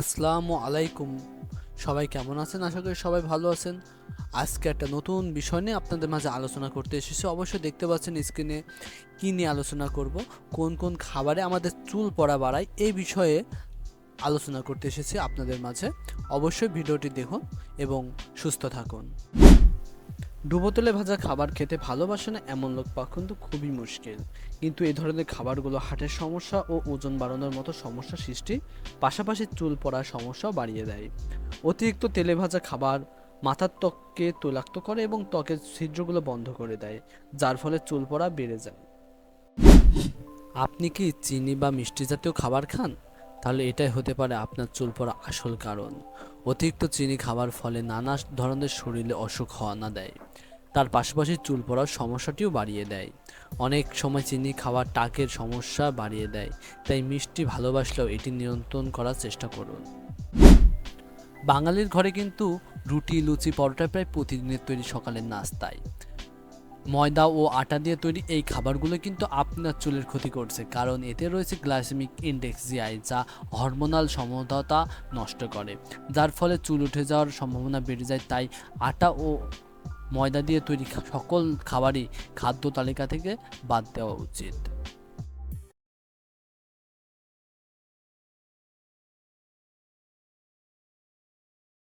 আসসালামু আলাইকুম। সবাই কেমন আছেন? আশা করি সবাই ভালো আছেন। আজকে একটা নতুন বিষয় নিয়ে আপনাদের মাঝে আলোচনা করতে এসেছি। অবশ্যই দেখতে পাচ্ছেন স্ক্রিনে কী নিয়ে আলোচনা করব, কোন কোন খাবারে আমাদের চুল পড়া বাড়ায় এই বিষয়ে আলোচনা করতে এসেছি আপনাদের মাঝে। অবশ্যই ভিডিওটি দেখুন এবং সুস্থ থাকুন। ডুবো তেলে ভাজা খাবার খেতে ভালোবাসে না এমন লোক পাওয়া কিন্তু খুবই মুশকিল। কিন্তু এই ধরনের খাবারগুলো হার্টের সমস্যা ও ওজন বাড়ানোর মতো সমস্যা সৃষ্টি, পাশাপাশি চুল পড়ার সমস্যাও বাড়িয়ে দেয়। অতিরিক্ত তেলে ভাজা খাবার মাথার ত্বককে তৈলাক্ত করে এবং ত্বকের ছিদ্রগুলো বন্ধ করে দেয়, যার ফলে চুল পড়া বেড়ে যায়। আপনি কি চিনি বা মিষ্টি জাতীয় খাবার খান? তাহলে এটাই হতে পারে আপনার চুল পড়া আসল কারণ। অতিরিক্ত চিনি খাবার ফলে নানা ধরনের শরীরে অসুখ হওয়া না দেয়। তার পাশাপাশি চুল পড়ার সমস্যাটিও বাড়িয়ে দেয়। অনেক সময় চিনি খাওয়ার টাকের সমস্যা বাড়িয়ে দেয়, তাই মিষ্টি ভালোবাসলেও এটি নিয়ন্ত্রণ করার চেষ্টা করুন। বাঙালির ঘরে কিন্তু রুটি, লুচি, পরোটা প্রায় প্রতিদিনের তৈরি সকালের নাস্তায়। ময়দা ও আটা দিয়ে তৈরি এই খাবারগুলো কিন্তু আপনার চুলের ক্ষতি করছে, কারণ এতে রয়েছে গ্লাইসেমিক ইন্ডেক্স জিআই, যা হরমোনাল সমতা নষ্ট করে, যার ফলে চুল উঠে যাওয়ার সম্ভাবনা বেড়ে যায়। তাই আটা ও ময়দা দিয়ে তৈরি সকল খাবারই খাদ্য তালিকা থেকে বাদ দেওয়া উচিত।